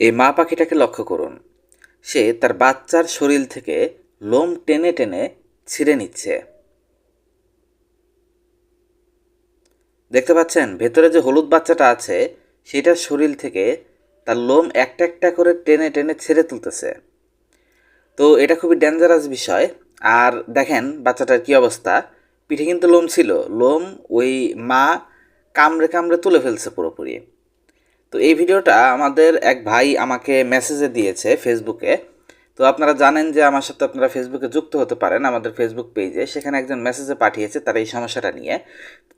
এই মা পাখিটাকে লক্ষ্য করুন। সে তার বাচ্চার শরীর থেকে লোম টেনে টেনে ছিঁড়ে নিচ্ছে। দেখতে পাচ্ছেন, ভেতরে যে হলুদ বাচ্চাটা আছে, সেটার শরীর থেকে তার লোম একটা একটা করে টেনে টেনে ছেড়ে তুলতেছে। তো এটা খুবই ডেঞ্জারাস বিষয়। আর দেখেন বাচ্চাটার কি অবস্থা। পিঠে কিন্তু লোম ছিল। লোম ওই মা কামড়ে কামড়ে তুলে ফেলছে পুরোপুরি। তো এই ভিডিওটা আমাদের এক ভাই আমাকে মেসেজে দিয়েছে ফেসবুকে তো আপনারা জানেন যে আমার সাথে আপনারা ফেসবুকে যুক্ত হতে পারেন আমাদের ফেসবুক পেজে সেখানে একজন মেসেজে পাঠিয়েছে তার এই সমস্যাটা নিয়ে।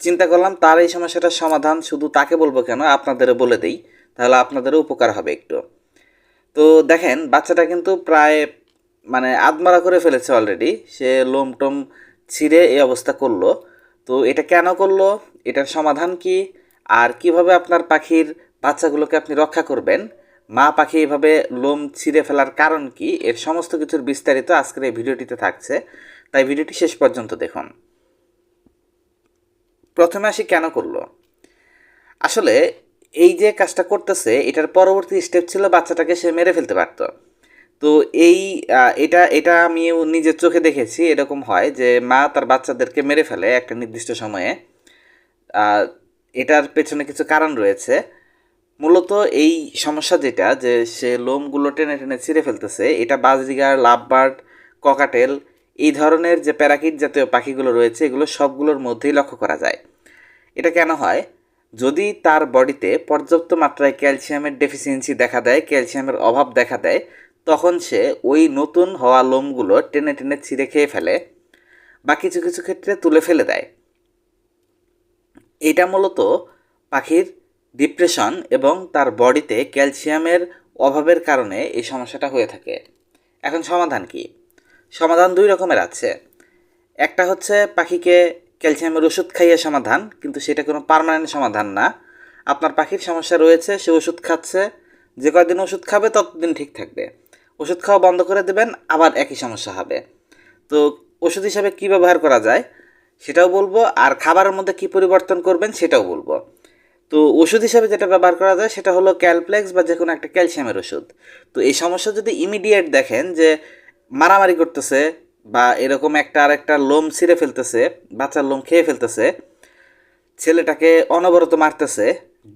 চিন্তা করলাম, তার এই সমস্যাটার সমাধান শুধু তাকে বলব কেন, আপনাদেরও বলে দেই, তাহলে আপনাদেরও উপকার হবে একটু। তো দেখেন, বাচ্চাটা কিন্তু প্রায় মানে আদমারা করে ফেলেছে অলরেডি সে লোম টোম ছিঁড়ে এই অবস্থা করল। তো এটা কেন করল? এটার সমাধান কি? আর কীভাবে আপনার পাখির বাচ্চাগুলোকে আপনি রক্ষা করবেন। মা পাখি এভাবে লোম ছিঁড়ে ফেলার কারণ কি? এর সমস্ত কিছুর বিস্তারিত আজকের এই ভিডিওটিতে থাকছে। তাই ভিডিওটি শেষ পর্যন্ত দেখুন। প্রথমে আসি কেন করল? আসলে এই যে কাজটা করতেছে, এটার পরবর্তী স্টেপ ছিল বাচ্চাটাকে সে মেরে ফেলতে পারতো। তো এই এটা এটা আমি নিজের চোখে দেখেছি, এরকম হয় যে মা তার বাচ্চাদেরকে মেরে ফেলে একটা নির্দিষ্ট সময়ে। এটার পেছনে কিছু কারণ রয়েছে। মূলত এই সমস্যা যেটা, যে সে লোমগুলো টেনে টেনে ছিঁড়ে ফেলতেছে, এটা বাজরিগার, লাভবার্ড, ককাটেল, এই ধরনের যে প্যারাকিট জাতীয় পাখিগুলো রয়েছে, এগুলো সবগুলোর মধ্যেই লক্ষ্য করা যায়। এটা কেন হয়? যদি তার বডিতে পর্যাপ্ত মাত্রায় ক্যালসিয়ামের ডেফিসিয়েন্সি দেখা দেয়, ক্যালসিয়ামের অভাব দেখা দেয়, তখন সে ওই নতুন হওয়া লোমগুলো টেনে টেনে ছিঁড়ে খেয়ে ফেলে বা কিছু কিছু ক্ষেত্রে তুলে ফেলে দেয়। এটা মূলত পাখির ডিপ্রেশন এবং তার বডিতে ক্যালসিয়ামের অভাবের কারণে এই সমস্যাটা হয়ে থাকে। এখন সমাধান কি? সমাধান দুই রকমের আছে। একটা হচ্ছে পাখিকে ক্যালসিয়ামের ওষুধ খাইয়ে সমাধান, কিন্তু সেটা কোনো পার্মানেন্ট সমাধান না। আপনার পাখির সমস্যা রয়েছে, সে ওষুধ খাচ্ছে, যে কয়দিন ওষুধ খাবে ততদিন ঠিক থাকবে। ওষুধ খাওয়া বন্ধ করে দেবেন, আবার একই সমস্যা হবে। তো ওষুধ হিসাবে কী ব্যবহার করা যায় সেটাও বলব, আর খাবারের মধ্যে কী পরিবর্তন করবেন সেটাও বলব। তো ওষুধ হিসাবে যেটা ব্যবহার করা যায় সেটা হলো ক্যালপ্লেক্স বা যে কোনো একটা ক্যালসিয়ামের ওষুধ। তো এই সমস্যা যদি ইমিডিয়েট দেখেন যে মারামারি করতেছে বা এরকম একটা আর একটা লোম ছিঁড়ে ফেলতেছে, বাচ্চার লোম খেয়ে ফেলতেছে, ছেলেটাকে অনবরত মারতেছে,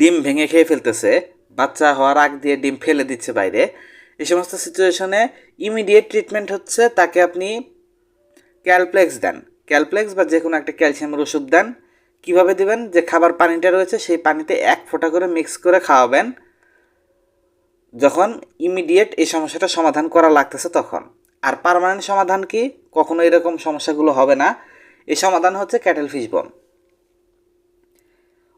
ডিম ভেঙে খেয়ে ফেলতেছে, বাচ্চা হওয়ার আগ দিয়ে ডিম ফেলে দিচ্ছে বাইরে এই সমস্ত সিচুয়েশনে ইমিডিয়েট ট্রিটমেন্ট হচ্ছে তাকে আপনি ক্যালপ্লেক্স দেন। ক্যালপ্লেক্স বা যে কোনো একটা ক্যালসিয়ামের ওষুধ দেন কীভাবে দিবেন? যে খাবার পানিটা রয়েছে, সেই পানিতে এক ফোঁটা করে মিক্স করে খাওয়াবেন। যখন ইমিডিয়েট এই সমস্যাটা সমাধান করা লাগতেছে তখন। আর পার্মানেন্ট সমাধান কি? কখনো এরকম সমস্যাগুলো হবে না। এই সমাধান হচ্ছে ক্যাটেল ফিশ বন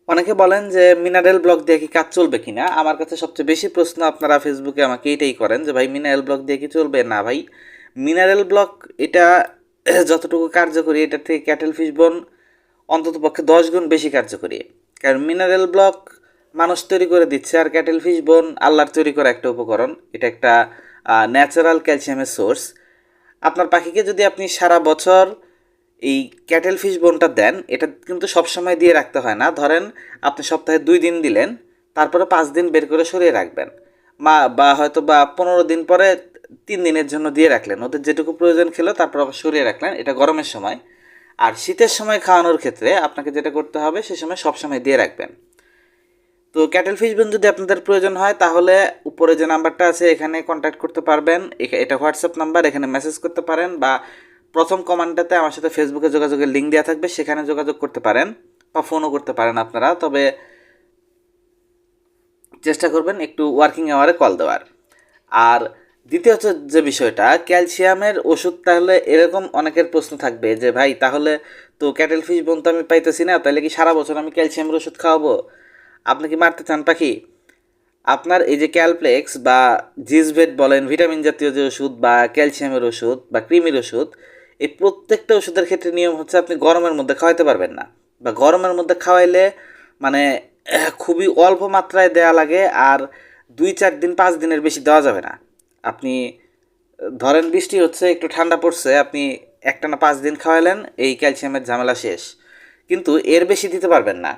অনেকে বলেন যে মিনারেল ব্লক দিয়ে কি কাজ চলবে কিনা? আমার কাছে সবচেয়ে বেশি প্রশ্ন আপনারা ফেসবুকে আমাকে এটাই করেন যে, ভাই মিনারেল ব্লক দিয়ে কি চলবে? না, ভাই। মিনারেল ব্লক এটা যতটুকু কার্যকরী, এটার থেকে ক্যাটেল ফিশ বোন অন্তত পক্ষে দশ গুণ বেশি কার্যকরী। কারণ মিনারেল ব্লক মানুষ তৈরি করে দিচ্ছে আর ক্যাটেল ফিশ বোন, আল্লাহর তৈরি করা একটা উপকরণ। এটা একটা ন্যাচারাল ক্যালসিয়ামের সোর্স আপনার পাখিকে যদি আপনি সারা বছর এই ক্যাটেল ফিশ বোনটা দেন, এটা কিন্তু সবসময় দিয়ে রাখতে হয় না। ধরেন, আপনি সপ্তাহে দুই দিন দিলেন, তারপরে পাঁচ দিন বের করে সরিয়ে রাখবেন। মা, বা হয়তো বা পনেরো দিন পরে তিন দিনের জন্য দিয়ে রাখলেন। ওদের যেটুকু প্রয়োজন খেলো, তারপর আবার সরিয়ে রাখলেন। এটা গরমের সময়। আর শীতের সময় খাওয়ানোর ক্ষেত্রে আপনাকে যেটা করতে হবে, সে সময় সবসময় দিয়ে রাখবেন। তো ক্যাটেল ফিশ বোন যদি আপনাদের প্রয়োজন হয়, তাহলে উপরে যে নাম্বারটা আছে, এখানে কন্ট্যাক্ট করতে পারবেন। এটা হোয়াটসঅ্যাপ নাম্বার, এখানে মেসেজ করতে পারেন বা প্রথম কমান্ডটাতে আমার সাথে ফেসবুকে যোগাযোগের লিঙ্ক দেওয়া থাকবে, সেখানে যোগাযোগ করতে পারেন বা ফোনও করতে পারেন আপনারা। তবে চেষ্টা করবেন একটু ওয়ার্কিং আওয়ারে কল দেওয়ার। আর দ্বিতীয় হচ্ছে যে বিষয়টা, ক্যালসিয়ামের ওষুধ তাহলে এরকম অনেকের প্রশ্ন থাকবে যে, ভাই, তাহলে তো ক্যাটেল ফিশ বোন তো আমি পাইতেছি না তাহলে কি সারা বছর আমি ক্যালসিয়ামের ওষুধ খাওয়াবো? আপনি কি মারতে চান, পাখি? আপনার এই যে ক্যালপ্লেক্স বা জিসভেট বলেন, ভিটামিন জাতীয় যে ওষুধ বা ক্যালসিয়ামের ওষুধ বা ক্রিমির ওষুধ, এই প্রত্যেকটা ওষুধের ক্ষেত্রে নিয়ম হচ্ছে আপনি গরমের মধ্যে খাওয়াইতে পারবেন না। বা গরমের মধ্যে খাওয়াইলে মানে খুবই অল্প মাত্রায় দেয়া লাগে আর দুই চার দিন, পাঁচ দিনের বেশি দেওয়া যাবে না। আপনি, ধরেন বৃষ্টি হচ্ছে, একটু ঠান্ডা পড়ছে, আপনি একটানা পাঁচ দিন খাওয়াইলেন এই ক্যালসিয়ামের ঝামেলা শেষ। কিন্তু এর বেশি দিতে পারবেন না।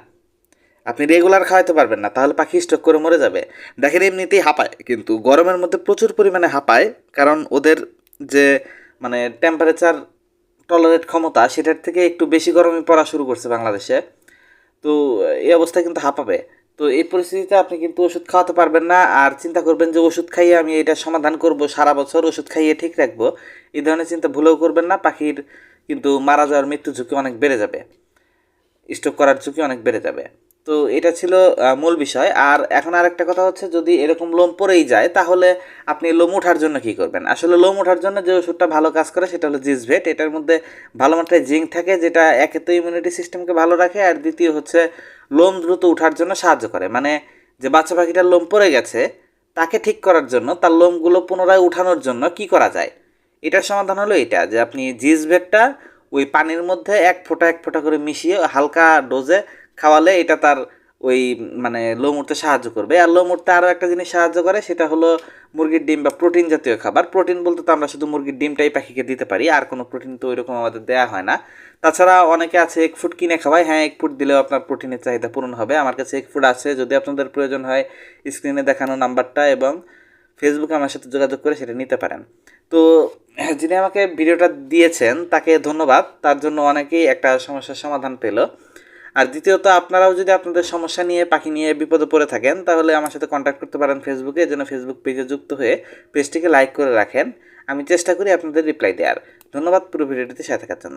আপনি রেগুলার খাওয়াতে পারবেন না, তাহলে পাখি স্টক করে মরে যাবে। দেখেন এমনিতেই হাঁপায়, কিন্তু গরমের মধ্যে প্রচুর পরিমাণে হাঁপায়, কারণ ওদের যে মানে টেম্পারেচার টলারেট ক্ষমতা, সেটার থেকে একটু বেশি গরমে পড়া শুরু করছে বাংলাদেশে। তো, এই অবস্থায় কিন্তু হাঁপাবে। তো এই পরিস্থিতিতে আপনি কিন্তু ওষুধ খাওয়াতে পারবেন না আর চিন্তা করবেন যে ওষুধ খাইয়ে আমি এটা সমাধান করব, সারা বছর ওষুধ খাইয়ে ঠিক রাখব। এই ধরনের চিন্তা ভুলেও করবেন না, পাখির কিন্তু মারা যাওয়ার মৃত্যু ঝুঁকি অনেক বেড়ে যাবে। স্টক করার ঝুঁকি অনেক বেড়ে যাবে। তো এটা ছিল মূল বিষয়। আর এখন আর একটা কথা হচ্ছে, যদি এরকম লোম পড়েই যায়, তাহলে আপনি লোম ওঠার জন্য কি করবেন? আসলে লোম ওঠার জন্য যে ওষুধটা ভালো কাজ করে, সেটা হলো জিসভেট। এটার মধ্যে ভালো মাত্রায় জিঙ্ক থাকে, যেটা একে তো ইমিউনিটি সিস্টেমকে ভালো রাখে, আর দ্বিতীয় হচ্ছে লোম দ্রুত ওঠার জন্য সাহায্য করে। মানে যে বাচ্চা পাখিটার লোম পড়ে গেছে, তাকে ঠিক করার জন্য, তার লোমগুলো পুনরায় উঠানোর জন্য কি করা যায়? এটার সমাধান হলো এটা, যে আপনি জিসভেটটা ওই পানির মধ্যে এক ফোঁটা এক ফোঁটা করে মিশিয়ে হালকা ডোজে খাওয়ালে এটা তার ওই মানে লোম উঠতে সাহায্য করবে। আর লোম উঠতে আরও একটা জিনিস সাহায্য করে, সেটা হলো মুরগির ডিম বা প্রোটিন জাতীয় খাবার। প্রোটিন বলতে তো আমরা শুধু মুরগির ডিমটাই পাখিকে দিতে পারি, আর কোনো প্রোটিন তো ওইরকম আমাদের দেওয়া হয় না। তাছাড়া অনেকে আছে এক ফুট কিনে খাওয়ায়। হ্যাঁ এক ফুট দিলেও আপনার প্রোটিনের চাহিদা পূরণ হবে। আমার কাছে এক ফুট আছে, যদি আপনাদের প্রয়োজন হয় স্ক্রিনে দেখানো নাম্বারটা এবং ফেসবুকে আমার সাথে যোগাযোগ করে সেটা নিতে পারেন। তো যিনি আমাকে ভিডিওটা দিয়েছেন, তাকে ধন্যবাদ। তার জন্য অনেকেই একটা সমস্যার সমাধান পেল। আর দ্বিতীয়ত, আপনারাও যদি আপনাদের সমস্যা নিয়ে, পাখি নিয়ে বিপদে পড়ে থাকেন, তাহলে আমার সাথে কন্ট্যাক্ট করতে পারেন ফেসবুকে যেন ফেসবুক পেজে যুক্ত হয়ে পেজটিকে লাইক করে রাখেন। আমি চেষ্টা করি আপনাদের রিপ্লাই দেওয়ার ধন্যবাদ পুরো ভিডিওটিতে সাথে থাকার জন্য।